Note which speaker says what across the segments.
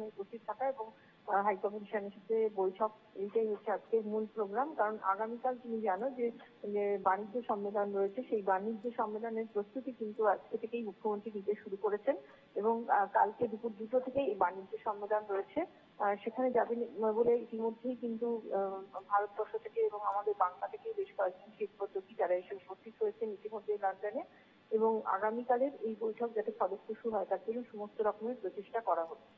Speaker 1: সেখানে উপস্থিত থাকা এবং হাই কমিশনের সাথে বৈঠক, এইটাই হচ্ছে আজকের মূল প্রোগ্রাম কারণ আগামীকাল তুমি জানো যে বাণিজ্য সম্মেলন রয়েছে, সেই বাণিজ্য সম্মেলনের প্রস্তুতি কিন্তু আজকে থেকেই মুখ্যমন্ত্রী নিতে শুরু করেছেন এবং কালকে দুপুর দুটো থেকেই এই বাণিজ্য সম্মেলন রয়েছে। সেখানে যাবেন বলে ইতিমধ্যেই কিন্তু ভারতবর্ষ থেকে এবং আমাদের বাংলা থেকে বেশ কয়েকজন শিল্পোদ্যোগী যারা এসে উপস্থিত হয়েছেন ইতিমধ্যে লন্ডনে এবং আগামীকালের এই বৈঠক যাতে ফলপ্রসূ হয়, তার জন্য সমস্ত রকমের প্রচেষ্টা করা হচ্ছে।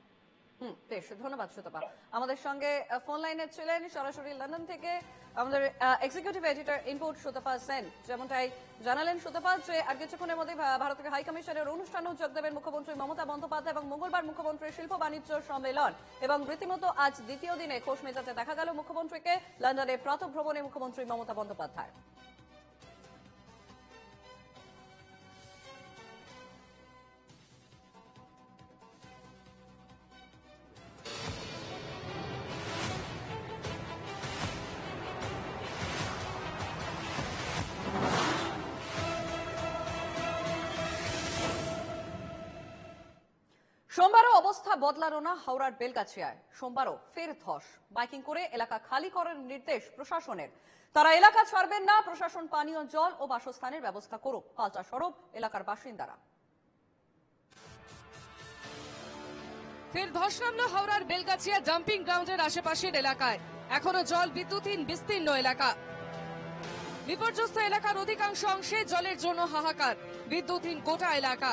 Speaker 2: বেশ, ধন্যবাদ সুতপা। আমাদের সঙ্গে ফোন লাইনে ছিলেন সরাসরি লন্ডন থেকে আমাদের executive editor input Sutapa Sen. যেমনটাই জানালেন সুতপা যে আর কিছুক্ষণের মধ্যে ভারতের হাই কমিশনের অনুষ্ঠানেও যোগ দেবেন মুখ্যমন্ত্রী মমতা বন্দ্যোপাধ্যায় এবং মঙ্গলবার মুখ্যমন্ত্রীর শিল্প বাণিজ্য সম্মেলন। এবং রীতিমতো আজ দ্বিতীয় দিনে খোশ মেজাজে দেখা গেল মুখ্যমন্ত্রীকে লন্ডনে প্রাতঃভ্রমণে মুখ্যমন্ত্রী মমতা বন্দ্যোপাধ্যায়। সোমবারও অবস্থা বদলালো না হাওড়ার বেলগাছিয়ায়। সোমবারও ফের ধস। বাইকিং করে এলাকা খালি করার নির্দেশ প্রশাসনের। তারা এলাকা ছাড়বেন না, প্রশাসন পানীয় জল ও বাসস্থানের ব্যবস্থা করুক, পাল্টা সরব এলাকার বাসিন্দারা।
Speaker 3: ফের ধস নামলো হাওড়ার বেলগাছিয়া ডাম্পিং গ্রাউন্ডের আশেপাশের এলাকায়। এখনও জল বিদ্যুৎহীন বিস্তীর্ণ এলাকা। বিপর্যস্ত এলাকার অধিকাংশ অংশে জলের জন্য হাহাকার। বিদ্যুৎহীন গোটা এলাকা।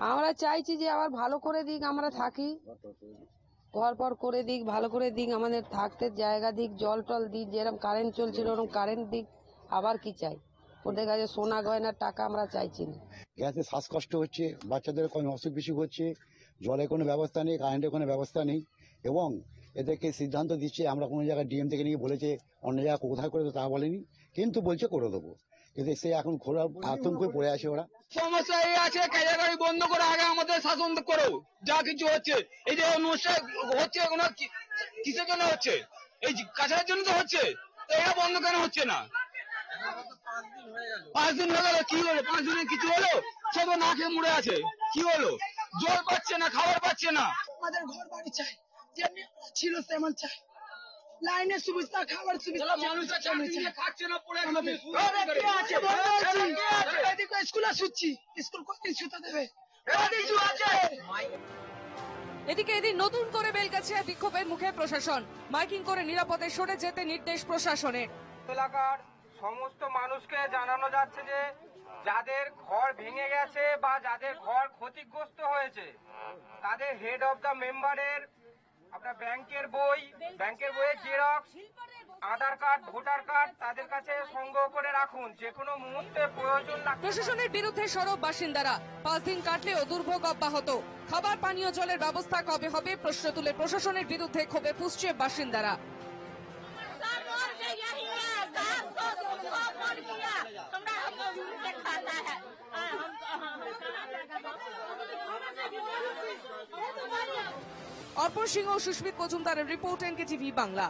Speaker 4: আমরা চাইছি যে আবার ভালো করে দিক, আমরা থাকি। ঘর পর করে দিক, ভালো করে দিক, আমাদের থাকতে জায়গা দিক, জল টল দিক যেরকম কারেন্ট চলছিল ওরকম কারেন্ট দিক, আবার কি চাই? ওদের কাছে সোনা গয়নার টাকা আমরা চাইছি না।
Speaker 5: গ্যাসে শ্বাসকষ্ট হচ্ছে, বাচ্চাদের কোনো অসুখ বিসুখ হচ্ছে জলের কোনো ব্যবস্থা নেই কারেন্টের কোনো ব্যবস্থা নেই, এবং এদেরকে সিদ্ধান্ত দিচ্ছে, আমরা কোনো জায়গায় ডিএম থেকে নিয়ে বলেছে, অন্য জায়গায় কোথায় করে তা বলেনি, কিন্তু বলছে করে দেবো। কিন্তু সে এখন আতঙ্কে পড়ে আছে ওরা।
Speaker 6: সমস্যা এই আছে বন্ধ করে আগে আমাদের শাসন করো যা কিছু হচ্ছে। এই যে অনুষ্ঠান হচ্ছে কোনো কিসের জন্য হচ্ছে? এই কাছাড়ের জন্য তো হচ্ছে তো এটা বন্ধ কেন হচ্ছে না? পাঁচ দিন হয়ে গেল কি হলো? পাঁচ দিনে কিছু হলো? সব না খেয়ে মরে আছে। কি হলো? জল পাচ্ছে না খাবার পাচ্ছে না।
Speaker 7: আমাদের ঘর বাড়ি চাই যেমনি ছিল তেমন চাই। লাইনের সুবিধা খাবার সুবিধা।
Speaker 6: মানুষের খাচ্ছে না পড়ে আছে
Speaker 7: এদিকে স্কুলে শুচ্ছি। স্কুল কতদিন শুতে দেবে?
Speaker 3: এদিকে এদিন নতুন করে বেলগাছিয়া বিক্ষোভের মুখে প্রশাসন। মাইকিং করে নিরাপদে সরে যেতে নির্দেশ প্রশাসনের।
Speaker 8: এলাকার সমস্ত মানুষকে জানানো যাচ্ছে যে যাদের ঘর ভেঙে গেছে বা যাদের ঘর ক্ষতিগ্রস্ত হয়েছে তাদের হেড অফ দ্য মেম্বারের আপনার ব্যাংকের বই ব্যাংকের বইয়ের xerox Aadhaar card voter card তাদের কাছে সংগ্রহ করে রাখুন। যে কোনো মুহূর্তে প্রয়োজন
Speaker 3: প্রশাসনের বিরুদ্ধে সরব বাসিন্দারা পাঁচ দিন কাটলেও দুর্ভোগ অব্যাহত। খাবার পানীয় জলের ব্যবস্থা কবে হবে প্রশ্ন তুলে প্রশাসনের বিরুদ্ধে ক্ষোভে ফুসছে বাসিন্দারা। অর্পণ সিংহ সুস্মিত মজুমদারের রিপোর্ট এনকে টিভি বাংলা।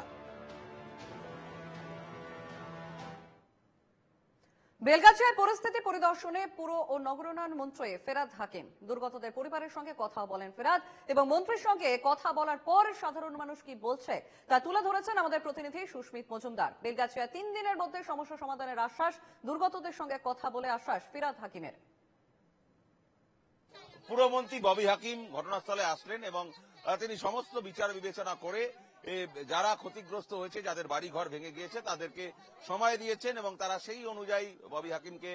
Speaker 2: বেলগাছিয়ার পরিস্থিতি পরিদর্শনে পুর ও নগরোন্নয়ন মন্ত্রী ফেরাদ হাকিম। দুর্গতদের পরিবারের সঙ্গে কথা বলেন ফেরাদ এবং মন্ত্রীর সঙ্গে কথা বলার পর সাধারণ মানুষ কি বলছে তা তুলে ধরেছেন আমাদের প্রতিনিধি সুস্মিত মজুমদার। বেলগাছিয়া তিন দিনের মধ্যে সমস্যা সমাধানের আশ্বাস, দুর্গতদের সঙ্গে কথা বলে আশ্বাস ফেরাদ হাকিমের।
Speaker 9: পুরমন্ত্রী ববি হাকিম ঘটনাস্থলে আসলেন এবং তিনি সমস্ত বিচার বিবেচনা করে যারা ক্ষতিগ্রস্ত হয়েছে, যাদের বাড়ি ঘর ভেঙে গিয়েছে, তাদেরকে সময় দিয়েছেন এবং তারা সেই অনুযায়ী ববি হাকিমকে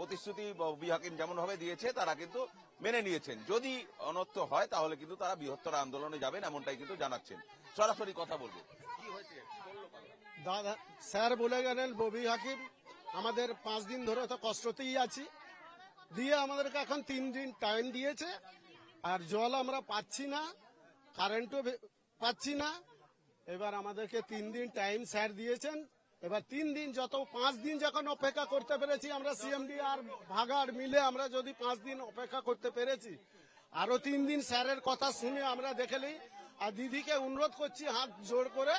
Speaker 9: প্রতিশ্রুতি ববি হাকিম যেমন ভাবে দিয়েছে, তারা কিন্তু মেনে নিয়েছেন। যদি অনর্থ হয়, তাহলে কিন্তু তারা বৃহত্তর আন্দোলনে যাবেন, এমনটাই কিন্তু জানাচ্ছেন। সরাসরি কথা বলব।
Speaker 10: দাদা, স্যার বলে গেলেন, ববি হাকিম, আমাদের পাঁচ দিন ধরে তো কষ্টতেই আছি। দিয়ে আমাদেরকে এখন তিন দিন টাইম দিয়েছে। আর জল আমরা পাচ্ছি না কারেন্টও পাচ্ছি না। এবার আমাদেরকে তিন দিন টাইম স্যার দিয়েছেন। এবার তিন দিন যত, পাঁচ দিন যখন অপেক্ষা করতে পেরেছি আমরা সিএমডি আর ভাগাড় মিলে আমরা যদি পাঁচ দিন অপেক্ষা করতে পেরেছি, আরও তিন দিন স্যারের কথা শুনে আমরা দেখেলি আর দিদিকে অনুরোধ করছি হাত জোড় করে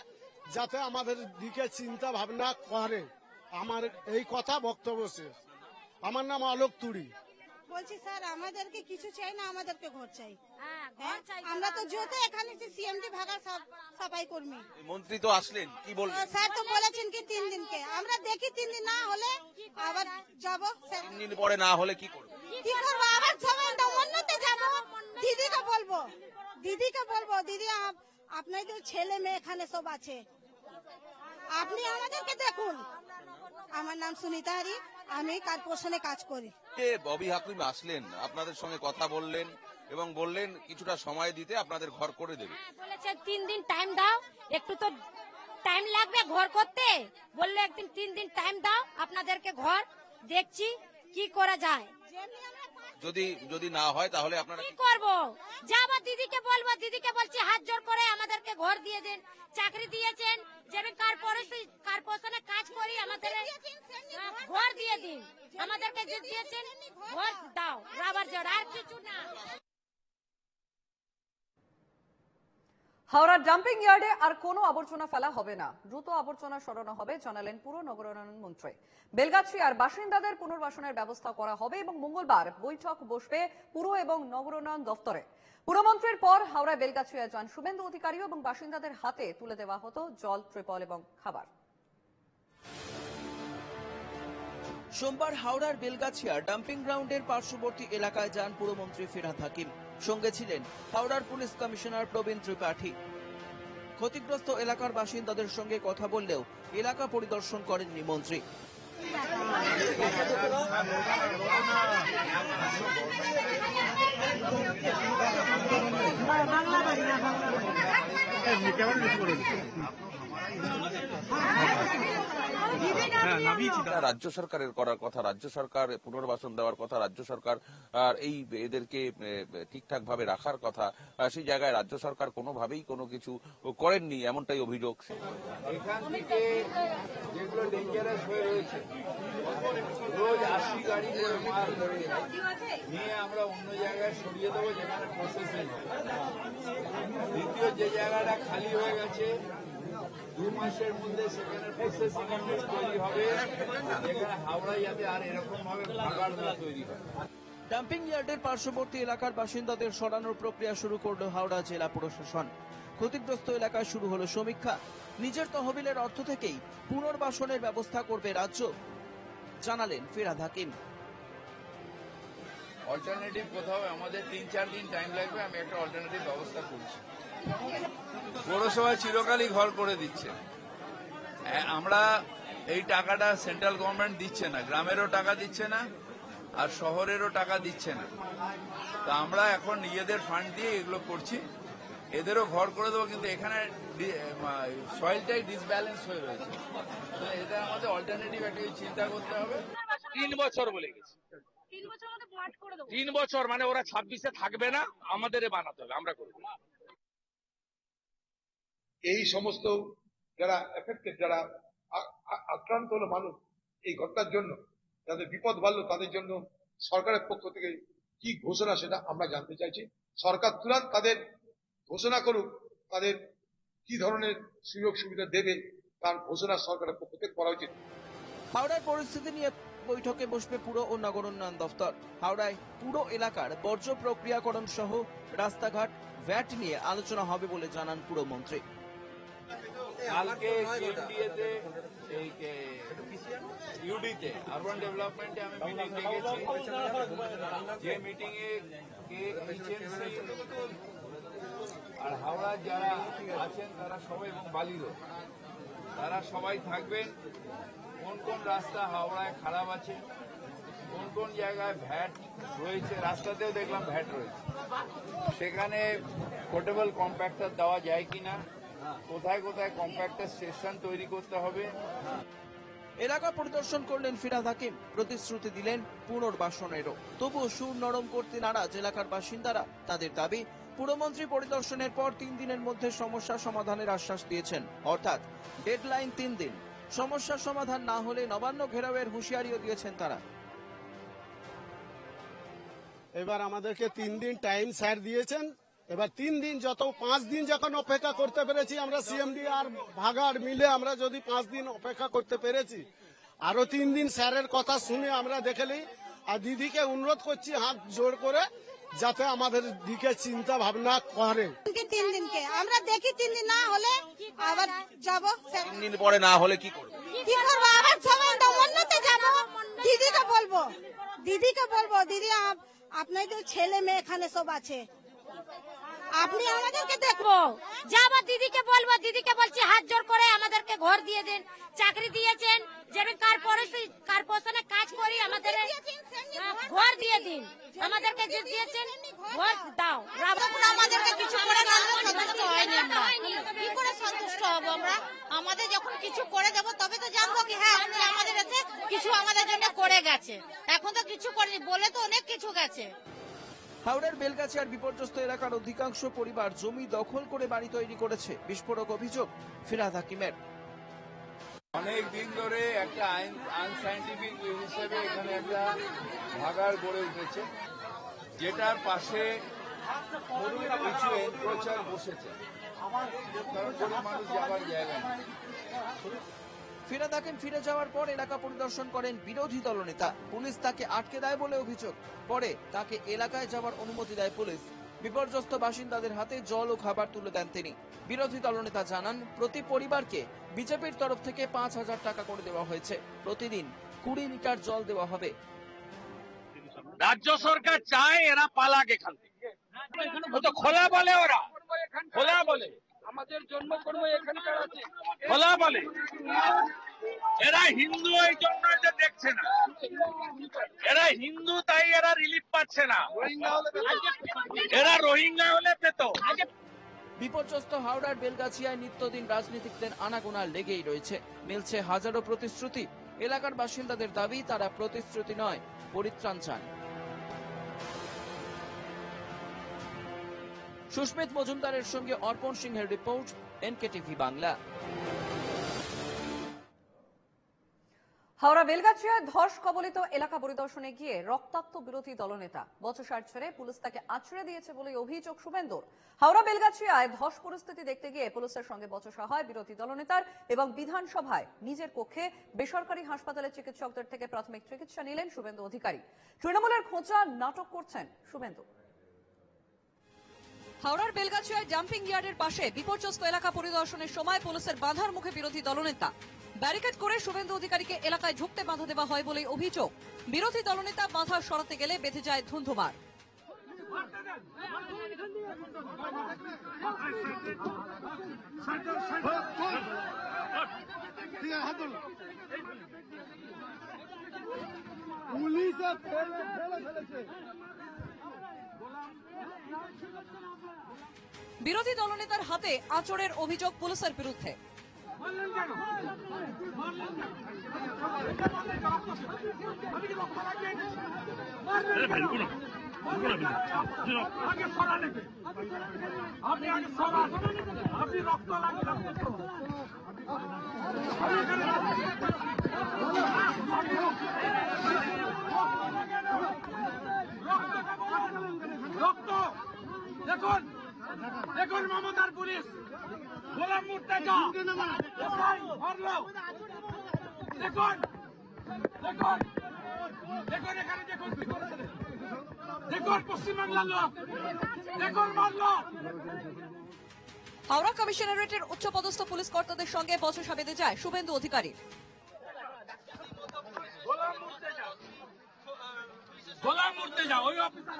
Speaker 10: যাতে আমাদের দিকে চিন্তা ভাবনা করে। আমার এই কথা বক্তব্য শেষ। আমার নাম অলোক তুড়ি।
Speaker 11: বলছি স্যার আমাদেরকে কিছু চাই না আমাদেরকে ঘর চাই। হ্যাঁ আমরা তো যেহেতু এখানে সিএমডি ভাগা সাফ- সাফাই কর্মী।
Speaker 9: মন্ত্রী তো আসলেন কি
Speaker 11: তো স্যার তো বলেছেন কি তিন দিনকে। আমরা দেখি তিন দিন না হলে আবার যাব স্যার।
Speaker 9: তিন দিন পরে না হলে কি করবে?
Speaker 11: কি করব? আবার সবাই অন্যতে যাব। দিদিকে বলব দিদিকে বলব দিদি আপ- আপনাদের ছেলে মেয়ে এখানে সব আছে। আপনি আমাদেরকে দেখুন। আমার নাম সুনিতা হারি। আমি কর্পোরেশনে কাজ করি।
Speaker 9: ববি হাকিম আসলেন। আপনাদের সঙ্গে কথা বললেন এবং বললেন কিছুটা সময় দিতে আপনাদের ঘর করে দেবে।
Speaker 11: বলেছে তিন দিন টাইম দাও। একটু তো টাইম লাগবে ঘর করতে। বললে একদিন তিন দিন টাইম দাও। আপনাদেরকে ঘর দেখছি কি করা যায়।
Speaker 9: যদি যদি না হয় তাহলে আপনারা
Speaker 11: কি করব? যাব দিদিকে বলব দিদিকে বলছি, হাত জোর করে আমাদেরকে ঘর দিয়ে দেন। চাকরি দিয়েছেন, যেমন কর্পোরেশন কাজ করি, আমাদের ঘর দিয়ে দিন। আমাদেরকে দিয়েছেন, ঘর দাও। রাবার জোর, আর কিছু না।
Speaker 2: হাওড়ার ডাম্পিং ইয়ার্ডে আর কোনো আবর্জনা ফেলা হবে না। দ্রুত আবর্জনা সরানো হবে, জানালেন পুর নগরায়ণ মন্ত্রী। বেলগাছি আর বাসিন্দাদের পুনর্বাসনের ব্যবস্থা করা হবে এবং মঙ্গলবার বৈঠক বসবে পুর এবং নগরোন্নয়ন দপ্তরে পুরমন্ত্রীর পর হাওড়ায় বেলগাছিয়া যান শুভেন্দু অধিকারী এবং বাসিন্দাদের হাতে তুলে দেওয়া হতো জল, ত্রিপল এবং খাবার।
Speaker 12: সোমবার হাওড়ার বেলগাছিয়ার ডাম্পিং গ্রাউন্ডের পার্শ্ববর্তী এলাকায় যান পুরমন্ত্রী ফিরহাদ হাকিম। সঙ্গে ছিলেন হাওড়ার পুলিশ কমিশনার প্রবীণ ত্রিপাঠী। ক্ষতিগ্রস্ত এলাকার বাসিন্দাদের সঙ্গে কথা বললেও এলাকা পরিদর্শন করেননি মন্ত্রী।
Speaker 9: রাজ্য সরকারের করার কথা রাজ্য সরকার পুনর্বাসন দেওয়ার কথা রাজ্য সরকার আর এই এদেরকে ঠিকঠাক ভাবে রাখার কথা সেই জায়গায় রাজ্য সরকার কোনোভাবেই কোনো কিছু করেননি এমনটাই অভিযোগ।
Speaker 6: এখান থেকে যেগুলো ডেঞ্জারাস হয়ে রয়েছে রোজ আশি গাড়ি করে মাল ধরে নিয়ে আমরা অন্য জায়গায় সরিয়ে দেবো যেখানে প্রসেসিং দ্বিতীয় যে জায়গাটা খালি হয়ে গেছে দু মাসের মধ্যে সেখানে প্রসেসিং ইউনিট তৈরি হবে। যেখানে হাওড়ায় যাতে আর এরকম ভাবে ভাগাড় না তৈরি হয়।
Speaker 12: ডাম্পিং ইয়ার্ডের পার্শ্ববর্তী এলাকার বাসিন্দাদের সরানোর প্রক্রিয়া শুরু করল হাওড়া জেলা প্রশাসন। ক্ষতিগ্রস্ত এলাকায় শুরু হলো সমীক্ষা। নিজের তহবিলের অর্থ থেকেই পুনর্বাসনের ব্যবস্থা করবে রাজ্য। জানালেন ফিরাদ হাকিম।
Speaker 6: অল্টারনেটিভ কোথাও আমাদের তিন চার দিন টাইম লাগবে আমি একটা অল্টারনেটিভ ব্যবস্থা করছি। পৌরসভা চিরকালই ঘর করে দিচ্ছে। আমরা এই টাকাটা সেন্ট্রাল গভর্নমেন্ট দিচ্ছে না গ্রামেরও টাকা দিচ্ছে না আর শহরেরও টাকা দিচ্ছে না। তা আমরা এখন নিজেদের ফান্ড দিয়ে এগুলো করছি। এদেরও ঘর করে দেবো কিন্তু এখানে সয়েলটাই ডিসব্যালেন্স হয়ে রয়েছে। তো এটা আমাদের অল্টারনেটিভ একটা চিন্তা করতে হবে।
Speaker 8: তিন বছর বলে গেছে। তিন বছর মানে ওরা ছাব্বিশে থাকবে না আমাদের বানাতে হবে আমরা করব।
Speaker 13: এই সমস্ত যারা এফেক্টেড যারা আক্রান্ত হলো মানুষ এই ঘটনার জন্য, যাদের বিপদ বাড়লো তাদের জন্য সরকারের পক্ষ থেকে কি ঘোষণা সেটা আমরা জানতে চাইছি। সরকার তুরান্ত তাদের ঘোষণা করুক, তাদের কি ধরনের সুযোগ সুবিধা দেবে তার ঘোষণা সরকারের পক্ষ থেকে করা উচিত।
Speaker 12: হাওড়ার পরিস্থিতি নিয়ে বৈঠকে বসবে পুর ও নগর উন্নয়ন দফতর। হাওড়ায় পুরো এলাকার বর্জ্য প্রক্রিয়াকরণ সহ রাস্তাঘাট ভ্যাট নিয়ে আলোচনা হবে বলে জানান পুরমন্ত্রী।
Speaker 6: কালকে কেএমডিএতে এই ইউডিতে আরবান ডেভেলপমেন্টে আমি মিটিং ডেকেছি যে মিটিং এ কে এইচএনসি আর হাওড়ার যারা আছেন, তারা সবাই এবং বালিরও তারা সবাই থাকবেন। কোন কোন রাস্তা হাওড়ায় খারাপ আছে, কোন কোন জায়গায় ভ্যাট রয়েছে, রাস্তাতেও দেখলাম ভ্যাট রয়েছে। সেখানে পোর্টেবল কম্প্যাক্টার দেওয়া যায় কিনা কোথায় কোথায় কম্প্যাক্টার স্টেশন তৈরি করতে হবে।
Speaker 12: এলাকা পরিদর্শন করলেন ফিরাদ হাকিম। প্রতিশ্রুতি দিলেন পুনর্বাসনেরও। তবুও সুর নরম করতে নারাজ এলাকার বাসিন্দারা। তাদের দাবি পুরমন্ত্রী পরিদর্শনের পর তিন দিনের মধ্যে সমস্যা সমাধানের আশ্বাস দিয়েছেন। অর্থাৎ ডেডলাইন তিন দিন। সমস্যা সমাধান না হলে নবান্ন ঘেরাওয়ের হুঁশিয়ারিও দিয়েছেন তারা।
Speaker 10: এবার আমাদেরকে তিন দিন টাইম স্যার দিয়েছেন। এবার তিন দিন যত পাঁচ দিন যখন অপেক্ষা করতে পেরেছি আমরা সিএমডি আর ভাগার মিলে আমরা যদি পাঁচ দিন অপেক্ষা করতে পেরেছি। আরও তিন দিন স্যারের কথা শুনে আমরা দেখেলি আর দিদিকে অনুরোধ করছি হাত জোর করে যাতে আমাদের দিকে চিন্তা ভাবনা করে।
Speaker 11: তিন দিনকে। আমরা দেখি তিন দিন না হলে আবার যাব।
Speaker 9: তিন দিন পরে না হলে কি করবে?
Speaker 11: কি করব? আবার সবাই অন্যতে যাব? দিদিকে বলব। দিদিকে বলব দিদি আপ- আপনাদের ছেলে মেয়ে এখানে সব আছে। আপনি আমাদেরকে দেখব যাব দিদিকে বলব, দিদিকে বলছি, হাত জোর করে আমাদেরকে ঘর দিয়ে দেন। চাকরি দিয়েছেন যেমন কর্পোরেশন কাজ করি, আমাদের ঘর দিয়ে দিন। আমাদেরকে যে দিয়েছেন, ঘর দাও। আমাদেরকে কিছু করে সন্তুষ্ট হব আমরা? আমাদের যখন কিছু করে দেবো, তবে তো জানব কি হ্যাঁ আমাদের কাছে কিছু আমাদের জন্য করে গেছে। এখন তো কিছু করেনি, বলে তো অনেক কিছু গেছে।
Speaker 12: হাওড়ার বেলগাছিয়ার বিপর্যস্ত এলাকার অধিকাংশ পরিবার জমি দখল করে বাড়ি তৈরি করেছে। বিস্ফোরক অভিযোগ ফিরাদ হাকিমের।
Speaker 14: অনেক দিন ধরে একটা আইন, আনসাইন্টিফিক হিসেবে এখানে একটা ভাগার গড়ে উঠেছে, যেটার পাশে কিছু এনক্রোচার বসেছে। কারণ কোনো মানুষ যাবার জায়গা নেই।
Speaker 12: ফিরাদ হাকিম ফিরে যাওয়ার পর এলাকা পরিদর্শন করেন বিরোধী দলনেতা। পুলিশ তাকে আটকে দেয় বলে অভিযোগ। পরে তাকে এলাকায় যাওয়ার অনুমতি দেয় পুলিশ। বিপর্যস্ত বাসিন্দাদের হাতে জল ও খাবার তুলে দেন তিনি। বিরোধী দলনেতা জানান, প্রতি পরিবারকে বিজেপির তরফ থেকে পাঁচ হাজার টাকা করে দেওয়া হয়েছে। প্রতিদিন কুড়ি লিটার জল দেওয়া হবে।
Speaker 6: রাজ্য সরকার চায় এরা পালাক এখান থেকে। খোলা বলে ওরা। খোলা বলে। আমাদের জন্মকর্ম এখানকার আছে। খোলা বলে এরা হিন্দু এই জন্য যে দেখছে না। এরা হিন্দু তাই এরা রিলিফ পাচ্ছে না। এরা রোহিঙ্গা হলে পেত।
Speaker 12: বিপর্যস্ত হাওড়ার বেলগাছিয়ায় নিত্যদিন রাজনীতিকদের আনাগোনা লেগেই রয়েছে। মিলছে হাজারো প্রতিশ্রুতি। এলাকার বাসিন্দাদের দাবি তারা প্রতিশ্রুতি নয় পরিত্রাণ চান। সুস্মিত মজুমদারের সঙ্গে অর্পণ সিংহের রিপোর্ট, এনকেটিভি বাংলা।
Speaker 2: হাওড়া বেলগাছিয়ায় ধস কবলিত এলাকা পরিদর্শনে গিয়ে রক্তাক্ত বিরোধী দলনেতা। বচসার ছেড়ে পুলিশ তাকে আছড়ে দিয়েছে বলে অভিযোগ শুভেন্দুর। হাওড়া বেলগাছিয়ায় ধস পরিস্থিতি দেখতে গিয়ে পুলিশের সঙ্গে বচসা হয় বিরোধী দলনেতার এবং বিধানসভায় নিজের কক্ষে বেসরকারি হাসপাতালের চিকিৎসকদের থেকে প্রাথমিক চিকিৎসা নিলেন শুভেন্দু অধিকারী। তৃণমূলের খোঁচা নাটক করছেন শুভেন্দু। হাওড়ার বেলগাছিয়ায় জাম্পিং ইয়ার্ডের পাশে বিপর্যস্ত এলাকা পরিদর্শনের সময় পুলিশের বাধার মুখে বিরোধী দলনেতা। ব্যারিকেড করে শুভেন্দু অধিকারীকে এলাকায় ঢুকতে বাধা দেওয়া হয় বলে অভিযোগ। বিরোধী দলনেতা বাধা সরাতে গেলে বেঁধে যায় ধুন্ধুমার। বিরোধী দলনেতার হাতে আচরের অভিযোগ পুলিশের বিরুদ্ধে।
Speaker 6: রক্ত দেখুন দেখুন মমতার পুলিশ। গোলাম মুর্তেজা। দেখুন দেখুন দেখুন এখানে দেখুন। কি করেছে। দেখুন পশ্চিমবাংলার লোক। দেখুন মারলো
Speaker 2: হাওড়া কমিশনারেটের উচ্চপদস্থ পুলিশ কর্তাদের সঙ্গে বচসা বেঁধে যায় শুভেন্দু অধিকারী।
Speaker 6: গোলাম মুর্তেজা। ওই অফিসার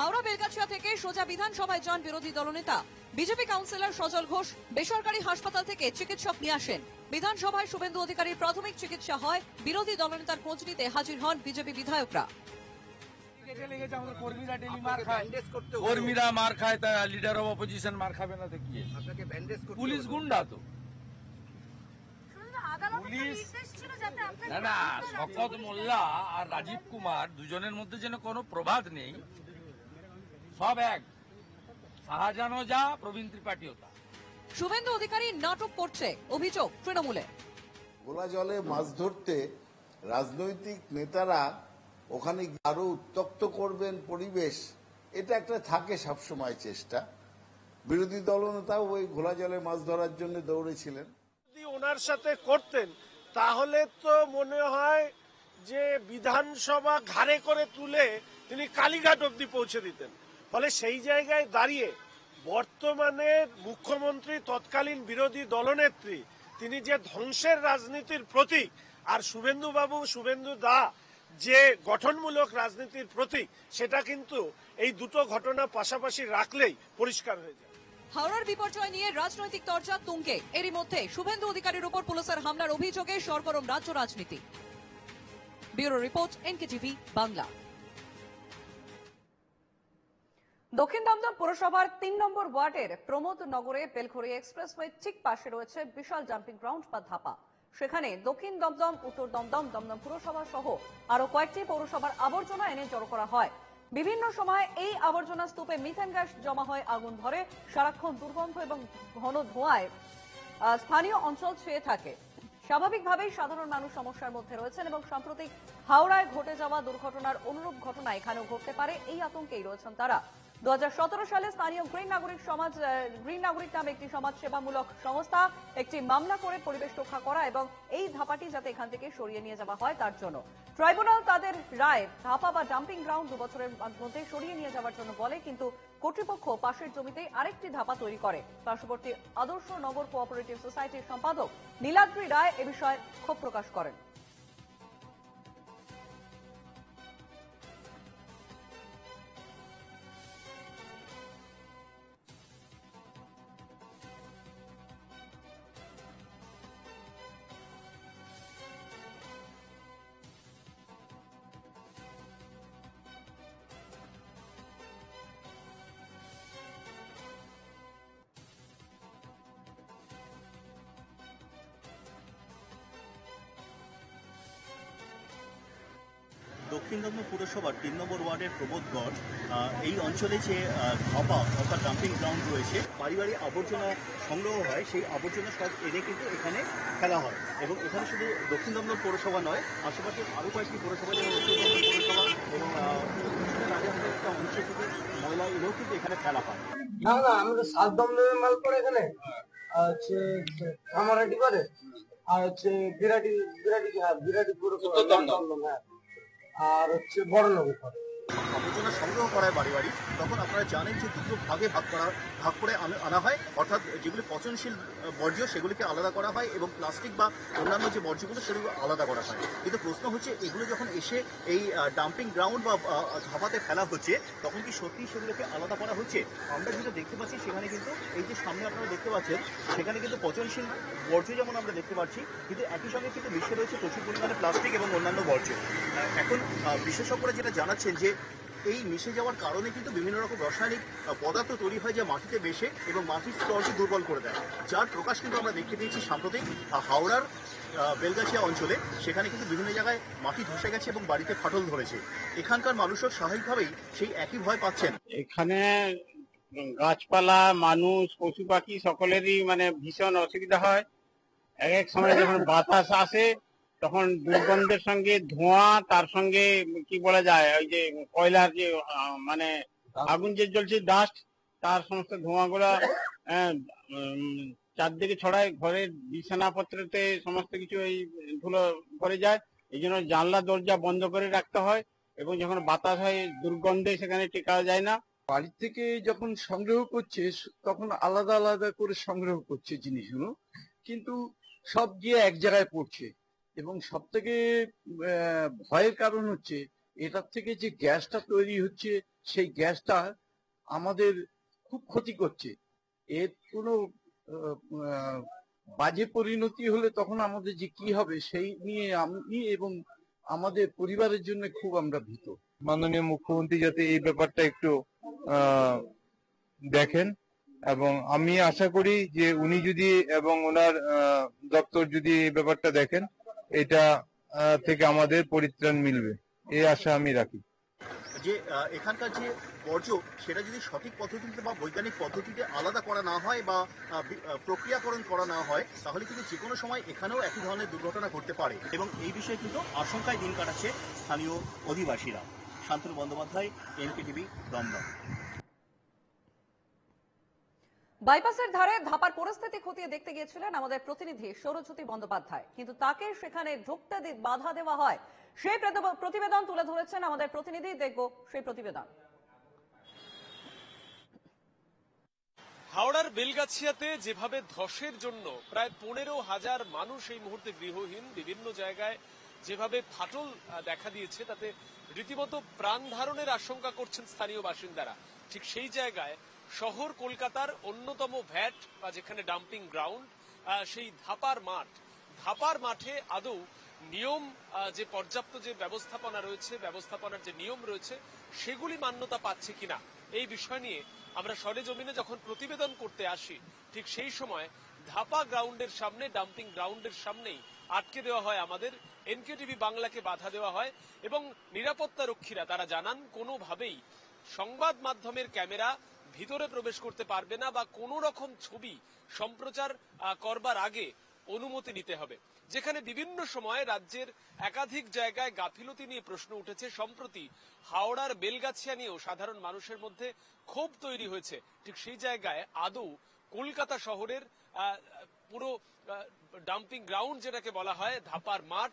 Speaker 2: হাওড়া বেলগাছিয়া থেকে সোজা বিধানসভায় যান বিরোধী দলনেতা। বিজেপি কাউন্সিলর সজল ঘোষ বেসরকারি হাসপাতাল থেকে চিকিৎসক নিয়ে আসেন। বিধানসভায় শুভেন্দু অধিকারীর প্রাথমিক চিকিৎসা হয় বিরোধী দলনেতার খোঁজ নিতে হাজির হন বিজেপি বিধায়করা।
Speaker 14: কর্মীরা মার খায়। তা লিডার অফ অপোজিশন মার খাবে না কি? পুলিশ গুন্ডা তো। না না শকত মোল্লা আর রাজীব কুমার দুজনের মধ্যে যেন কোনো প্রবাদ নেই সব এক। শাহজাহানও যা প্রবীণ ত্রিপাঠীও তা।
Speaker 3: শুভেন্দু অধিকারী নাটক করছে অভিযোগ তৃণমূলে।
Speaker 15: গোলা জলে মাছ ধরতে রাজনৈতিক নেতারা ওখানে আরও উত্তপ্ত করবেন পরিবেশ এটা একটা থাকে সবসময় চেষ্টা। বিরোধী দলনেতাও ওই ঘোলা জলে মাছ ধরার জন্য দৌড়েছিলেন।
Speaker 10: যদি ওনার সাথে করতেন তাহলে তো মনে হয় যে বিধানসভা ঘাড়ে করে তুলে তিনি কালীঘাট অব্দি পৌঁছে দিতেন। ফলে সেই জায়গায় দাঁড়িয়ে বর্তমানে মুখ্যমন্ত্রী, তৎকালীন বিরোধী দলনেত্রী, তিনি যে ধ্বংসের রাজনীতির প্রতীক, আর শুভেন্দু বাবু শুভেন্দু দা যে গঠনমূলক রাজনীতির প্রতীক, সেটা কিন্তু এই দুটো ঘটনা পাশাপাশি রাখলেই পরিষ্কার হয়ে যায়।
Speaker 3: হাওড়ার বিপর্যয় নিয়ে রাজনৈতিক তরজা তুঙ্গে। এরই মধ্যে শুভেন্দু অধিকারীর উপর পুলিশের হামলার অভিযোগে সরগরম রাজ্য রাজনীতি। Bureau report, NKTV, Bangla.
Speaker 2: Dakshin Dumdum পুরসভার তিন নম্বর ওয়ার্ডের প্রমোদ নগরে বেলঘড়ি এক্সপ্রেসওয়ে ঠিক পাশে রয়েছে বিশাল জাম্পিং গ্রাউন্ড বা ধাপা। সেখানে দক্ষিণ দমদম, উত্তর দমদম দমদম পুরসভা সহ আরও কয়েকটি পৌরসভার আবর্জনা এনে জড়ো করা হয়। বিভিন্ন সময় এই আবর্জনা স্তূপে মিথেন গ্যাস জমা হয় আগুন ধরে, সারাক্ষণ দুর্গন্ধ এবং ঘন ধোঁয়ায় স্থানীয় অঞ্চল ছুঁয়ে থাকে। স্বাভাবিকভাবেই সাধারণ মানুষ সমস্যার মধ্যে রয়েছেন এবং সাম্প্রতিক হাওড়ায় ঘটে যাওয়া দুর্ঘটনার অনুরূপ ঘটনা এখানেও ঘটতে পারে, এই আতঙ্কেই রয়েছেন তারা। দু হাজার সতেরো সালে স্থানীয় গ্রিন নাগরিক সমাজ গ্রিন নাগরিক নামে একটি সমাজ সেবামূলক সংস্থা একটি মামলা করে পরিবেশ রক্ষা করা এবং এই ধাপাটি যাতে এখান থেকে সরিয়ে নিয়ে যাওয়া হয় তার জন্য। ট্রাইব্যুনাল তাদের রায় ধাপা বা ডাম্পিং গ্রাউন্ড দু বছরের মধ্যে সরিয়ে নিয়ে যাওয়ার জন্য বলে, কিন্তু কর্তৃপক্ষ পাশের জমিতেই আরেকটি ধাপা তৈরি করে। পার্শ্ববর্তী আদর্শ নগর কোঅপারেটিভ সোসাইটির সম্পাদক নীলাদ্রি রায় এ বিষয়ে ক্ষোভ প্রকাশ করেন।
Speaker 16: দক্ষিণ পুরসভার তিন নম্বর ওয়ার্ডের প্রবোধগড় আহ, এই অঞ্চলে যে আহ, ধাপা অর্থাৎ ডাম্পিং গ্রাউন্ড রয়েছে বাড়ি আবর্জনা সংগ্রহ হয় সেই আবর্জনা সব এনে কিন্তু এখানে ফেলা হয়। এবং এখানে শুধু দক্ষিণ দমদম পৌরসভা নয় আশেপাশে আরও কয়েকটি পৌরসভা যেমন উত্তর দমদম পৌরসভা এবং একটা অংশ থেকে ময়লা এনেও কিন্তু এখানে ফেলা হয়।
Speaker 17: না না আমাদের সাত দমদমের মাল করে এখানে। আর হচ্ছে কামারাটি করে আর হচ্ছে বিরাটি বিরাটি হ্যাঁ বিরাটি পুরো দমদম হ্যাঁ আর হচ্ছে বড় লোক করে
Speaker 16: আবর্জনা সংগ্রহ করায় বাড়ি বাড়ি। তখন আপনারা জানেন যে দুটো ভাগে ভাগ করা ভাগ করে আনা- হয়। অর্থাৎ যেগুলি পচনশীল বর্জ্য, সেগুলিকে আলাদা করা হয় এবং প্লাস্টিক বা অন্যান্য যে বর্জ্যগুলো, সেগুলো আলাদা করা হয়। কিন্তু প্রশ্ন হচ্ছে, এগুলো যখন এসে এই ডাম্পিং গ্রাউন্ড বা ধাপাতে ফেলা হচ্ছে, তখন কি সত্যি সেগুলোকে আলাদা করা হচ্ছে? আমরা যেটা দেখতে পাচ্ছি, সেখানে কিন্তু এই যে সামনে আপনারা দেখতে পাচ্ছেন, সেখানে কিন্তু পচনশীল বর্জ্য যেমন আমরা দেখতে পাচ্ছি, কিন্তু একই সঙ্গে কিন্তু মিশে রয়েছে প্রচুর পরিমাণে প্লাস্টিক এবং অন্যান্য বর্জ্য। এখন বিশেষজ্ঞরা যেটা জানাচ্ছেন যে এই মিশে যাওয়ার কারণে কিন্তু বিভিন্ন রকম রাসায়নিক পদার্থ তৈরি হয় যা মাটিতে বেশে এবং মাটির স্তরকে দুর্বল করে দেয়। যার প্রকাশ কিন্তু আমরা দেখতে পেয়েছি সাম্প্রতিক হাওড়ার বেলগাছিয়া অঞ্চলে। সেখানে কিন্তু বিভিন্ন জায়গায় মাটি ধসে গেছে এবং বাড়িতে ফাটল ধরেছে। এখানকার মানুষও স্বাভাবিকভাবেই সেই একই ভয় পাচ্ছেন।
Speaker 18: এখানে গাছপালা, মানুষ, পশু পাখি সকলেরই মানে ভীষণ অসুবিধা হয়। এক এক সময় যখন বাতাস আসে তখন দুর্গন্ধের সঙ্গে ধোঁয়া, তার সঙ্গে কি বলা যায়, ওই যে কয়লার যে মানে আগুন যে জ্বলছে ডাস্ট তার সমস্ত ধোঁয়াগুলা চারদিকে ছড়ায়, ঘরের বিছানাপত্রতে সমস্ত কিছু এই ধুলো ভরে যায়। এই জন্য জানলা, দরজা বন্ধ করে রাখতে হয় এবং যখন বাতাস হয়, দুর্গন্ধে সেখানে টেকা যায় না।
Speaker 19: বাড়ি থেকে যখন সংগ্রহ করছে, তখন আলাদা আলাদা করে সংগ্রহ করছে জিনিসগুলো, কিন্তু সব গিয়ে এক জায়গায় পড়ছে। এবং সব থেকে ভয়ের কারণ হচ্ছে, এটার থেকে যে গ্যাসটা তৈরি হচ্ছে, সেই গ্যাসটা আমাদের খুব ক্ষতি করছে। এর কোনো বাজে পরিণতি হলে তখন আমাদের যে কি হবে, সেই নিয়ে আমি এবং আমাদের পরিবারের জন্য খুব আমরা ভীত।
Speaker 20: মাননীয় মুখ্যমন্ত্রী, যাতে এই ব্যাপারটা একটু দেখেন এবং আমি আশা করি যে উনি যদি এবং ওনার দপ্তর যদি এই ব্যাপারটা দেখেন এটা থেকে আমাদের পরিত্রাণ মিলবে। এই আশা আমি রাখি।
Speaker 16: যে এখানকার যে বর্জ্য, সেটা যদি সঠিক পদ্ধতিতে বা বৈজ্ঞানিক পদ্ধতিতে আলাদা করা না হয় বা প্রক্রিয়াকরণ করা না হয়, তাহলে কিন্তু যে কোনো সময় এখানেও একই ধরনের দুর্ঘটনা ঘটতে পারে। এবং এই বিষয়ে কিন্তু আশঙ্কায় দিন কাটাচ্ছে স্থানীয় অধিবাসীরা। শান্তনু বন্দ্যোপাধ্যায়, এনকেটিভি, দমদম।
Speaker 2: বাইপাসের ধারে ধাপার পরিস্থিতি খতিয়ে দেখতে গিয়েছিলেন আমাদের প্রতিনিধি সৌরজ্যোতি বন্দ্যোপাধ্যায়। কিন্তু তাকে সেখানে ঢুকতে বাধা দেওয়া হয়। সেই প্রতিবেদন তুলে ধরেছেন আমাদের প্রতিনিধি দেখব সেই প্রতিবেদন।
Speaker 21: হাওড়ার বেলগাছিয়াতে যেভাবে ধসের জন্য প্রায় পনেরো হাজার মানুষ এই মুহূর্তে গৃহহীন, বিভিন্ন জায়গায় যেভাবে ফাটল দেখা দিয়েছে, তাতে রীতিমতো প্রাণ ধারণের আশঙ্কা করছেন স্থানীয় বাসিন্দারা। ঠিক সেই জায়গায় শহর কলকাতার অন্যতম ভ্যাট বা যেখানে ডাম্পিং গ্রাউন্ড সেই ধাপার মাঠ। ধাপার মাঠে আদৌ নিয়ম যে পর্যাপ্ত যে ব্যবস্থাপনা রয়েছে, ব্যবস্থাপনার যে নিয়ম রয়েছে, সেগুলি মান্যতা পাচ্ছে কিনা, এই বিষয় নিয়ে আমরা সরেজমিনে যখন প্রতিবেদন করতে আসি, ঠিক সেই সময় ধাপা গ্রাউন্ডের সামনে, ডাম্পিং গ্রাউন্ডের সামনেই আটকে দেওয়া হয় আমাদের, এনকেটিভি বাংলাকে বাধা দেওয়া হয় এবং নিরাপত্তা রক্ষীরা তারা জানান, কোনোভাবেই সংবাদ মাধ্যমের ক্যামেরা ভিতরে প্রবেশ করতে পারবে না বা কোনো রকম ছবি সম্প্রচার করবার আগে অনুমতি নিতে হবে। যেখানে বিভিন্ন সময় রাজ্যের একাধিক জায়গায় গাফিলতি নিয়ে প্রশ্ন উঠেছে। সম্প্রতি হাওড়ার বেলগাছিয়া নিয়েও সাধারণ মানুষের মধ্যে ক্ষোভ তৈরি হয়েছে। ঠিক সেই জায়গায় আদৌ কলকাতা শহরের পুরো ডাম্পিং গ্রাউন্ড যেটাকে বলা হয়, ধাপার মাঠ,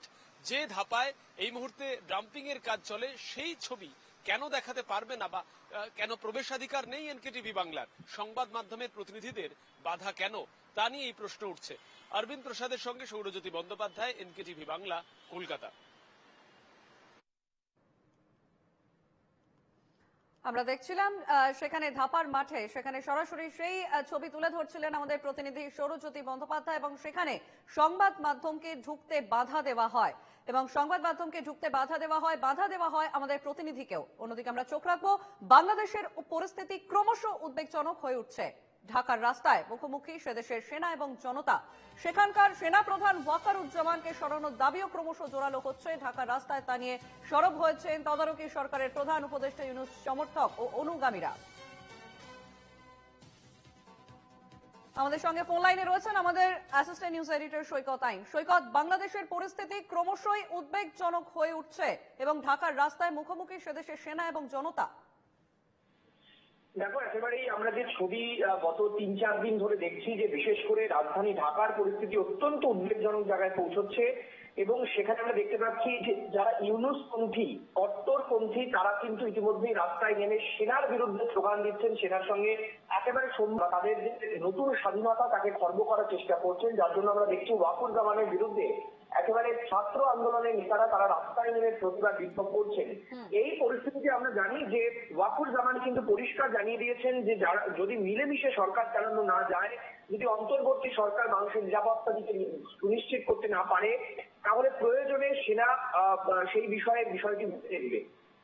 Speaker 21: যে ধাপায় এই মুহূর্তে ডাম্পিং এর কাজ চলে, সেই ছবি কেন দেখাতে পারবে না বা কেন প্রবেশাধিকার নেই এনকেটিভি বাংলার? সংবাদ মাধ্যমের প্রতিনিধিদের বাধা কেন? তা নিয়ে এই প্রশ্ন উঠছে। অরবিন্দ প্রসাদের সঙ্গে সৌরজ্যোতি বন্দ্যোপাধ্যায়, এনকেটিভি বাংলা, কলকাতা।
Speaker 2: আমরা দেখছিলাম সেখানে ধাপার মাঠে, সেখানে সরাসরি সেই ছবি তুলে ধরছিলেন আমাদের প্রতিনিধি সৌরজ্যোতি বন্দ্যোপাধ্যায় এবং সেখানে সংবাদ মাধ্যমকে ঢুকতে বাধা দেওয়া হয়। এবং সংবাদ মাধ্যমকে ঢুকতে বাধা দেওয়া হয়, বাধা দেওয়া হয় আমাদের প্রতিনিধিকেও। অন্যদিকে আমরা চোখ রাখব, বাংলাদেশের পরিস্থিতি ক্রমশ উদ্বেগজনক হয়ে উঠছে। ঢাকার রাস্তায় মুখোমুখি সেদেশের সেনা এবং জনতা। সেখানকার সেনা প্রধান ওয়াকারুজ্জামানকে সরানোর দাবিও ক্রমশ জোরালো হচ্ছে। ঢাকার রাস্তায় তা নিয়ে সরব হয়েছেন তদারকি সরকারের প্রধান উপদেষ্টা ইউনুস সমর্থক ও অনুগামীরা। আমাদের সঙ্গে ফোন লাইনে রয়েছেন আমাদের অ্যাসিস্ট্যান্ট নিউজ এডিটর সৈকত আইন। সৈকত, বাংলাদেশের পরিস্থিতি ক্রমশই উদ্বেগজনক হয়ে উঠছে এবং ঢাকার রাস্তায় মুখোমুখি সেদেশের সেনা এবং জনতা
Speaker 22: দেখো, একেবারেই আমরা যে ছবি গত তিন চার দিন ধরে দেখছি যে বিশেষ করে রাজধানী ঢাকার পরিস্থিতি অত্যন্ত উদ্বেগজনক জায়গায় পৌঁছচ্ছে এবং সেখানে আমরা দেখতে পাচ্ছি যে যারা ইউনুসপন্থী, কট্টরপন্থী, তারা কিন্তু ইতিমধ্যেই রাস্তায় নেমে সেনার বিরুদ্ধে স্লোগান দিচ্ছেন। সেনার সঙ্গে একেবারে তাদের যে নতুন স্বাধীনতা তাকে খর্ব করার চেষ্টা করছেন, যার জন্য আমরা দেখছি ওয়াকুর জামানের বিরুদ্ধে একেবারে ছাত্র আন্দোলনের নেতারা তারা রাস্তায় নেমে প্রতিবাদ বিক্ষোভ করছেন। এই পরিস্থিতিতে আমরা জানি যে ওয়াকুর জামান কিন্তু পরিষ্কার জানিয়ে দিয়েছেন যে যারা যদি মিলেমিশে সরকার চালানো না যায় যদি অন্তর্বর্তী সরকার মানুষের নিরাপত্তা দিতে সুনিশ্চিত করতে না পারে তাহলে প্রয়োজনে সেনা আহ, সেই বিষয়ে বিষয়টি বুঝে দিবে।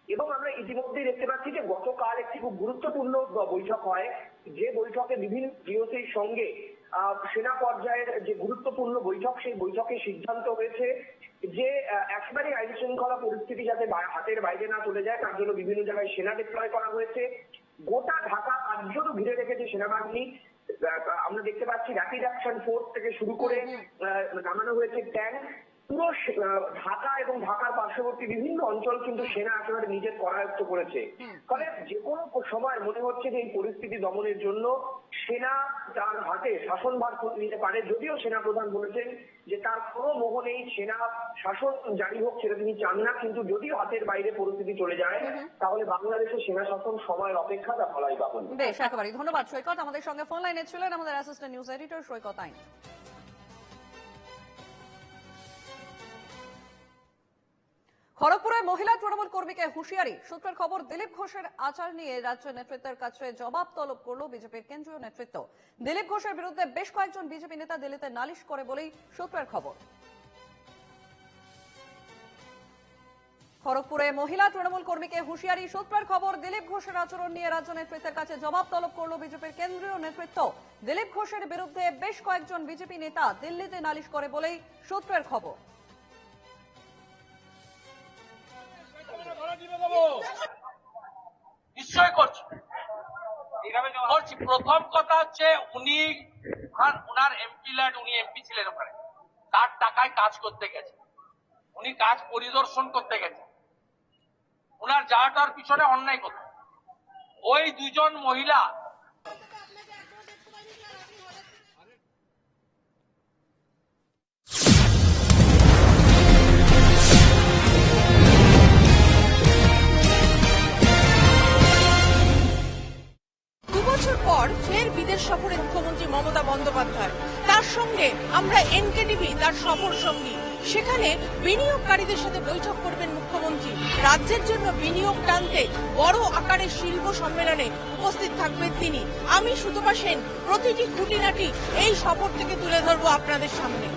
Speaker 22: এবং আমরা ইতিমধ্যেই দেখতে পাচ্ছি যে গতকাল একটি খুব গুরুত্বপূর্ণ বৈঠক হয়। যে বৈঠকে বিভিন্ন বিরতির সঙ্গে সেনা পর্যায়ের যে গুরুত্বপূর্ণ বৈঠক, সেই বৈঠকে সিদ্ধান্ত হয়েছে যে একেবারে আইন শৃঙ্খলা পরিস্থিতি যাতে হাতের বাইরে না চলে যায়, তার জন্য বিভিন্ন জায়গায় সেনা ডিপ্লয় করা হয়েছে। গোটা ঢাকা কার্যত ঘিরে রেখেছে সেনাবাহিনী। আমরা দেখতে পাচ্ছি র্যাপিড অ্যাকশন ফোর্স থেকে শুরু করে নামানো হয়েছে ট্যাঙ্ক পুরো ঢাকা এবং ঢাকার পার্শ্ববর্তী বিভিন্ন অঞ্চল কিন্তু সেনা একেবারে নিজের করায়ত্ত করেছে। ফলে যে কোনো সময় মনে হচ্ছে যে এই পরিস্থিতি দমনের জন্য সেনা তার হাতে শাসনভার নিতে পারে যদিও সেনা প্রধান বলেছেন যে তার কোনো মোহ নেই সেনা শাসন জারি হোক সেটা তিনি চান না কিন্তু যদিও হাতের বাইরে পরিস্থিতি চলে যায় তাহলে বাংলাদেশের সেনা শাসন সময়ের অপেক্ষা তা বলাই বাহুল্য।
Speaker 2: বেশ একেবারেই ধন্যবাদ সৈকত। আমাদের সঙ্গে ফোন লাইনে ছিলেন আমাদের অ্যাসিস্ট্যান্ট নিউজ এডিটর সৈকত আইন। খড়গপুরে মহিলা তৃণমূল কর্মীকে হুঁশিয়ারি। সূত্রের খবর, দিলীপ ঘোষের আচার নিয়ে রাজ্য নেতৃত্বের কাছে জবাব তলব করল বিজেপির কেন্দ্রীয় নেতৃত্ব। দিলীপ ঘোষের বিরুদ্ধে বেশ কয়েকজন বিজেপি নেতা দিল্লিতে নালিশ করে বলেই সূত্রের খবর। খড়গপুরে মহিলা তৃণমূল কর্মীকে হুঁশিয়ারি, সূত্রের খবর, দিলীপ ঘোষের আচরণ নিয়ে রাজ্য নেতৃত্বের কাছে জবাব তলব করল বিজেপির কেন্দ্রীয় নেতৃত্ব। দিলীপ ঘোষের বিরুদ্ধে বেশ কয়েকজন বিজেপি নেতা দিল্লিতে নালিশ করে বলেই সূত্রের খবর।
Speaker 23: নিশ্চয় করছি। করছি। প্রথম কথা হচ্ছে উনি ওনার এমপি ল্যান্ড উনি এমপি ছিলেন ওখানে। তার টাকায় কাজ করতে গেছে। উনি কাজ পরিদর্শন করতে গেছে। ওনার যাওয়াটার পিছনে অন্যায় কথা ওই দুজন মহিলা
Speaker 24: বছর পর ফের বিদেশ সফরে মুখ্যমন্ত্রী মমতা বন্দ্যোপাধ্যায়। তার সঙ্গে আমরা এনকেটিভি, তার সফর সঙ্গী। সেখানে বিনিয়োগকারীদের সাথে বৈঠক করবেন মুখ্যমন্ত্রী। রাজ্যের জন্য বিনিয়োগ টানতে বড় আকারের শিল্প সম্মেলনে উপস্থিত থাকবেন তিনি। আমি সুতপা সেন, প্রতিটি খুঁটিনাটি এই সফর থেকে তুলে ধরবো আপনাদের সামনে।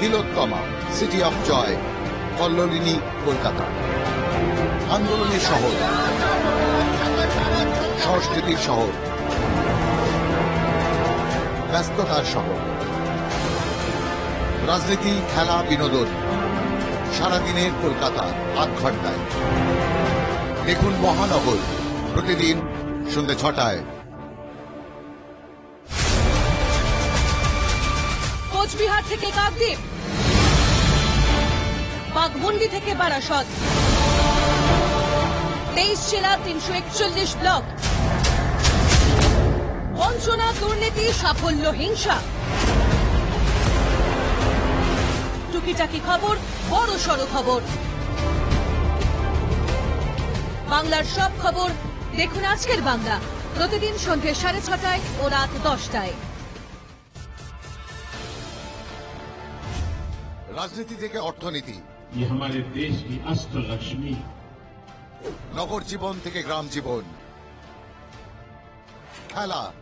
Speaker 25: Tilottama city of joy Kallolini, Kolkata. আন্দোলনের শহর। সংস্কৃতির শহর। ব্যস্ততার শহর। রাজনীতি, খেলা, বিনোদন সারাদিনের কলকাতা আধ ঘন্টায় দেখুন মহানগর প্রতিদিন সন্ধ্যে ছটায়।
Speaker 24: কোচবিহার থেকে কাকদ্বীপ। বাঘমুন্ডি থেকে বারাসত। তেইশ জেলা তিনশো একচল্লিশ ব্লক বঞ্চনা দুর্নীতি সাফল্য হিংসা টুকিটাকি খবর বড় সড়ো খবর বাংলার সব খবর দেখুন আজকের বাংলা প্রতিদিন সন্ধ্যে সাড়ে ছটায় ও রাত দশটায়
Speaker 25: রাজনীতি থেকে অর্থনীতি
Speaker 26: ये हमारे देश की अष्ट लक्ष्मी
Speaker 25: নগর জীবন থেকে গ্রাম জীবন। খেলা।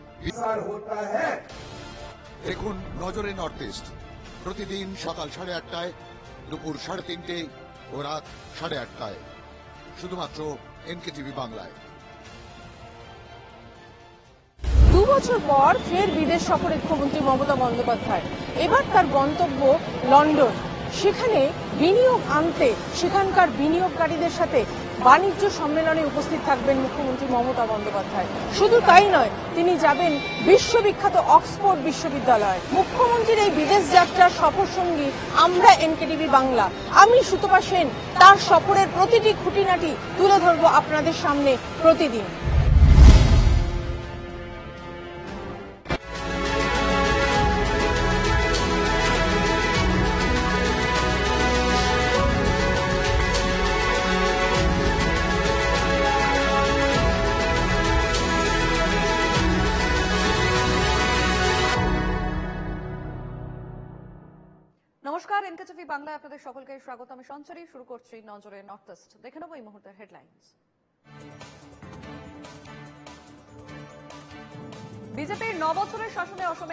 Speaker 25: দেখুন নজরে নর্থ ইস্ট। প্রতিদিন সকাল সাড়ে আটটায় দুপুর সাড়ে তিনটে ও রাত সাড়ে আটটায়। শুধুমাত্র এনকে টিভি বাংলায়।
Speaker 24: দু বছর পর ফের বিদেশ সফরে মুখ্যমন্ত্রী মমতা বন্দ্যোপাধ্যায়। এবার তার গন্তব্য লন্ডন। সেখানে বিনিয়োগ আনতে সেখানকার বিনিয়োগকারীদের সাথে বাণিজ্য সম্মেলনে উপস্থিত থাকবেন মুখ্যমন্ত্রী মমতা বন্দ্যোপাধ্যায়। শুধু তাই নয়, তিনি যাবেন বিশ্ববিখ্যাত অক্সফোর্ড বিশ্ববিদ্যালয়। মুখ্যমন্ত্রীর এই বিদেশ যাত্রার সফর সঙ্গী আমরা এনকেটিভি বাংলা। আমি সুতপা সেন, তার সফরের প্রতিটি খুঁটিনাটি তুলে ধরবো আপনাদের সামনে প্রতিদিন।
Speaker 2: বাংলায় আপনাদের সকলকে স্বাগত। আমি সঞ্চারী, শুরু করছি নজরে নর্থ ইস্ট দেখে নেব এই মুহূর্তের হেডলাইন্স। বিজেপির নবছরের বছরের শাসনে অসমে